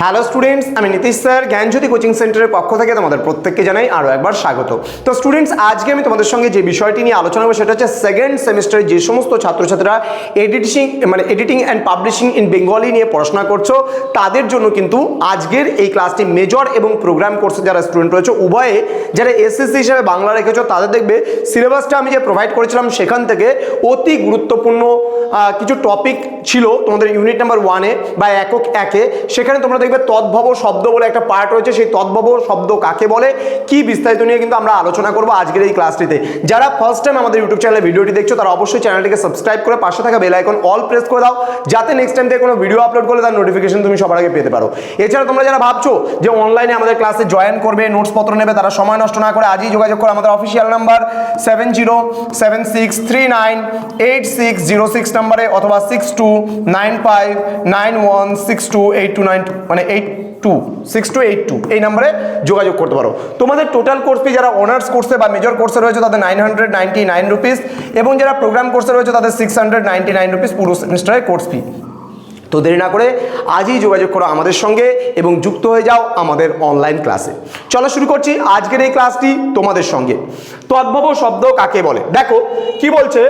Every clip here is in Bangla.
হ্যালো স্টুডেন্টস আমি নীতিশ স্যার, জ্ঞানজ্যোতি কোচিং সেন্টারের পক্ষ থেকে তোমাদের প্রত্যেককে জানাই আরও একবার স্বাগত। তো স্টুডেন্টস আজকে আমি তোমাদের সঙ্গে যে বিষয়টি নিয়ে আলোচনা করব সেটা হচ্ছে সেকেন্ড সেমিস্টারে যে সমস্ত ছাত্রছাত্রীরা এডিটিং মানে editing and publishing in Bengali নিয়ে পড়াশোনা করছ, তাদের জন্য কিন্তু আজকের এই ক্লাসটি মেজর এবং প্রোগ্রাম কোর্সে যারা স্টুডেন্ট রয়েছে, উভয়ে যারা এসএসসি হিসেবে বাংলা রেখেছো, তাদের দেখবে সিলেবাসটা আমি যে প্রোভাইড করেছিলাম সেখান থেকে অতি গুরুত্বপূর্ণ কিছু টপিক ছিল তোমাদের ইউনিট নাম্বার ওয়ানে বা একক একে। সেখানে তোমরা দেখবে তদ্ভব শব্দ বলে একটা পার্ট রয়েছে। সেই তদ্ভব শব্দ কাকে বলে? কি বিস্তারিত নিয়ে কিন্তু আমরা আলোচনা করব আজকের এই ক্লাসটিতে যারা ফার্স্ট টাইম আমাদের ইউটিউব চ্যানেলে ভিডিওটি দেখছ, তারা অবশ্যই চ্যানেলটিকে সাবস্ক্রাইব করে পাশে থাকা বেল আইকন অল প্রেস করে দাও, যাতে নেক্সট টাইম থেকে কোনো ভিডিও আপলোড করলে তার নোটিফিকেশন তুমি সবার আগে পেতে পারো। এছাড়া তোমরা যারা ভাবছ যে অনলাইনে আমাদের ক্লাসে জয়েন করবে নোটস পত্র নেবে, তারা সময় নষ্ট না করে আজই যোগাযোগ করো। আমাদের official number seven zero seven six three nine eight six zero six নাম্বারে অথবা six two nine five nine one six two eight two nine মানে eight two six two eight two এই নাম্বারে যোগাযোগ করতে পারো। তোমাদের টোটাল কোর্স ফি যারা অনার্স কোর্সে বা মেজর কোর্সে রয়েছে, তাদের nine hundred ninety nine rupees এবং যারা প্রোগ্রাম কোর্সে রয়েছে, তাদের six hundred ninety nine rupees পুরো সেমিস্টারের কোর্স ফি তো দেরি না করে আজই যোগাযোগ করো আমাদের সঙ্গে এবং যুক্ত হয়ে যাও আমাদের অনলাইন ক্লাসে চলো শুরু করছি আজকের এই ক্লাসটি তোমাদের সঙ্গে। তদ্ভব শব্দ কাকে বলে? দেখো, কি বলছে?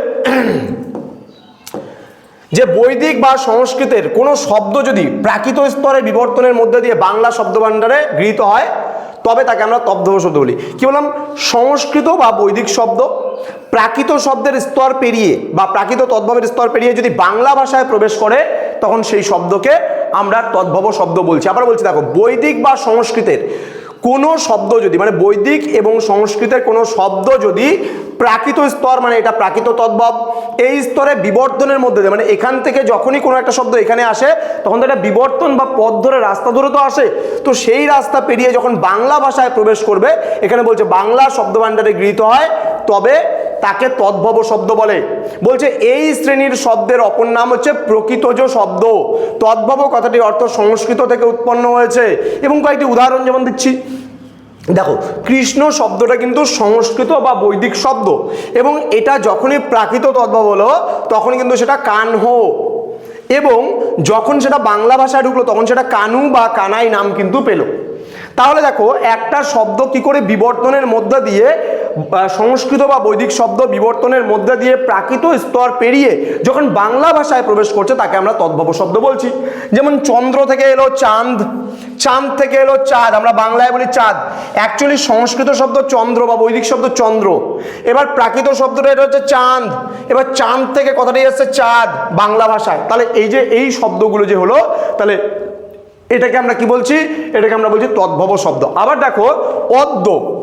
যে বৈদিক বা সংস্কৃতের কোনো শব্দ যদি প্রাকৃত স্তরে বিবর্তনের মধ্যে দিয়ে বাংলা শব্দভাণ্ডারে গৃহীত হয়, তবে তাকে আমরা তদ্ভব শব্দ বলি। কি বললাম? সংস্কৃত বা বৈদিক শব্দ প্রাকৃত শব্দের স্তর পেরিয়ে বা প্রাকৃত তদ্ভবের স্তর পেরিয়ে যদি বাংলা ভাষায় প্রবেশ করে, তখন সেই শব্দকে আমরা তদ্ভব শব্দ বলছি। আবার বলছি, দেখো, বৈদিক বা সংস্কৃতের কোনো শব্দ যদি মানে বৈদিক এবং সংস্কৃতের কোনো শব্দ যদি প্রাকৃত স্তর মানে এটা প্রাকৃত তদ্ভব, এই স্তরে বিবর্তনের মধ্যে দিয়ে মানে এখান থেকে যখনই কোনো একটা শব্দ এখানে আসে, তখন তো এটা বিবর্তন বা পথ ধরে রাস্তা ধরে তো আসে। তো সেই রাস্তা পেরিয়ে যখন বাংলা ভাষায় প্রবেশ করবে, এখানে বলছে বাংলা শব্দভাণ্ডারে গৃহীত হয় তবে তাকে তদ্ভব শব্দ বলে। বলছে, এই শ্রেণির শব্দের অপর নাম হচ্ছে প্রকৃতজ শব্দ। তদ্ভব কথাটির অর্থ সংস্কৃত থেকে উৎপন্ন হয়েছে। এবং কয়েকটি উদাহরণ যেমন দিচ্ছি। দেখো, কৃষ্ণ শব্দটা কিন্তু সংস্কৃত বা বৈদিক শব্দ। এবং এটা যখনই প্রাকৃত তদ্ভব হলো, তখন কিন্তু সেটা কানহ। এবং যখন সেটা বাংলা ভাষায় ঢুকলো, তখন সেটা কানু বা কানাই নাম কিন্তু পেল। তাহলে দেখো, একটা শব্দ কি করে বিবর্তনের মধ্যে দিয়ে সংস্কৃত বা বৈদিক শব্দ বিবর্তনের মধ্যে দিয়ে প্রাকৃত স্তর পেরিয়ে যখন বাংলা ভাষায় প্রবেশ করছে, তাকে আমরা তদ্ভব শব্দ বলছি। যেমন চন্দ্র থেকে এলো চাঁদ চাঁদ থেকে এলো চাঁদ, আমরা বাংলায় বলি চাঁদ। অ্যাকচুয়ালি সংস্কৃত শব্দ চন্দ্র বা বৈদিক শব্দ চন্দ্র। এবার প্রাকৃত শব্দটা এটা হচ্ছে চাঁদ। এবার চাঁদ থেকে কথাটি এসছে চাঁদ, বাংলা ভাষায়। তাহলে এই যে, এই শব্দগুলো যে হলো, তাহলে এটাকে আমরা কি বলছি? এটাকে আমরা বলছি তদ্ভব শব্দ। আবার দেখো, অদ্য।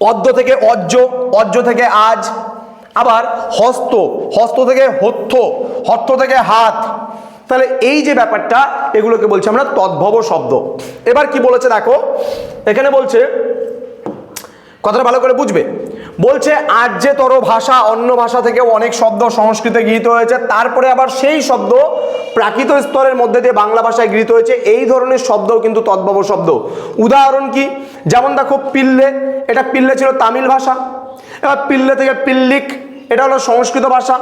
অদ্য থেকে অজ্জ অজ্জ থেকে আজ, আবার হস্ত হস্ত থেকে হত্য হত্য থেকে হাত। তাহলে এই যে ব্যাপারটা, এগুলোকে বলছি আমরা তদ্ভব শব্দ। এবার কি বলেছে দেখো? এখানে বলছে, কথাটা ভালো করে বুঝবে। বলছে আর আর্যেতর ভাষা অন্য ভাষা থেকে অনেক শব্দ সংস্কৃতে গৃহীত হয়েছে, তারপরে আবার সেই শব্দ প্রাকৃত স্তরের মধ্যে দিয়ে বাংলা ভাষায় গৃহীত হয়েছে, এই ধরনের শব্দও কিন্তু তদ্ভব শব্দ। উদাহরণ কি? যেমন দেখো, পিল্লে, এটা পিল্লে ছিল তামিল ভাষা, এবার পিল্লে থেকে পিল্লিক, এটা হলো সংস্কৃত ভাষা,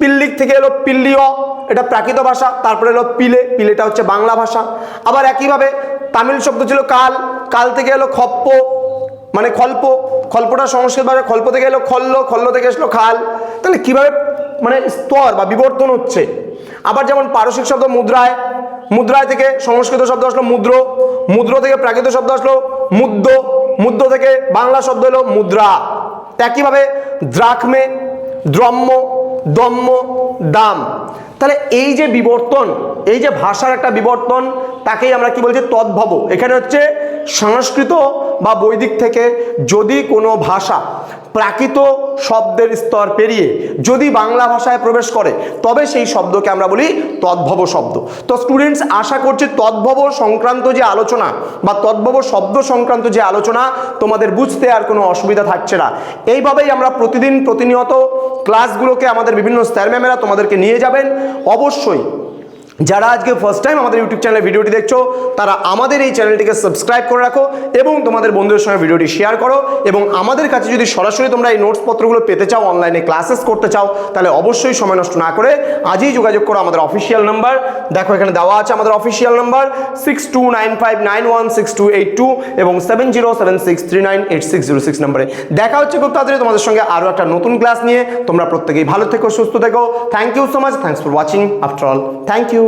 পিল্লিক থেকে এলো পিল্লিও এটা প্রাকৃত ভাষা, তারপরে এলো পিলে, পিলেটা হচ্ছে বাংলা ভাষা। আবার একইভাবে তামিল শব্দ ছিল কাল কাল থেকে এলো খপ্প মানে খল্প, খল্পটা সংস্কৃত ভাষা খল্প থেকে এলো খল্ল খল্ল থেকে এসলো খাল। তাহলে কীভাবে মানে স্তর বা বিবর্তন হচ্ছে? আবার যেমন পারসিক শব্দ মুদ্রায় মুদ্রায় থেকে সংস্কৃত শব্দ আসলো মুদ্র মুদ্র থেকে প্রাকৃত শব্দ আসলো মুদ্র মুদ্র থেকে বাংলা শব্দ হলো মুদ্রা। একইভাবে দ্রাকমে দ্রম্য, দম্য, দাম। তাহলে এই যে বিবর্তন, এই যে ভাষার একটা বিবর্তন, তাকেই আমরা কি বলছি তদ্ভব। এখানে হচ্ছে সংস্কৃত বা বৈদিক থেকে যদি কোনো ভাষা প্রাকৃত শব্দের স্তর পেরিয়ে যদি বাংলা ভাষায় প্রবেশ করে, তবে সেই শব্দকে আমরা বলি তদ্ভব শব্দ। তো স্টুডেন্টস আশা করছি তদ্ভব সংক্রান্ত যে আলোচনা বা তদ্ভব শব্দ সংক্রান্ত যে আলোচনা, তোমাদের বুঝতে আর কোনো অসুবিধা থাকছে না। এইভাবেই আমরা প্রতিদিন প্রতিনিয়ত ক্লাসগুলোকে আমাদের বিভিন্ন স্যার ম্যামেরা তোমাদেরকে নিয়ে যাবেন। অবশ্যই যারা আজকে ফার্স্ট টাইম আমাদের ইউটিউব চ্যানেলে ভিডিওটি দেখছ, তারা আমাদের এই চ্যানেলটিকে সাবস্ক্রাইব করে রাখো এবং তোমাদের বন্ধুদের সঙ্গে ভিডিওটি শেয়ার করো এবং আমাদের কাছে যদি সরাসরি তোমরা এই নোটস পত্রগুলো পেতে চাও অনলাইনে ক্লাসেস করতে চাও, তাহলে অবশ্যই সময় নষ্ট না করে আজই যোগাযোগ করো আমাদের অফিসিয়াল নাম্বার দেখো, এখানে দেওয়া আছে আমাদের official number six two nine five nine one six two eight two এবং seven zero seven six three nine eight six zero six নাম্বারে। দেখা হচ্ছে খুব তাড়াতাড়ি তোমাদের সঙ্গে আরও একটা নতুন ক্লাস নিয়ে। তোমরা প্রত্যেকেই ভালো থেকো, সুস্থ থেকো। Thank you so much thanks for watching after all thank you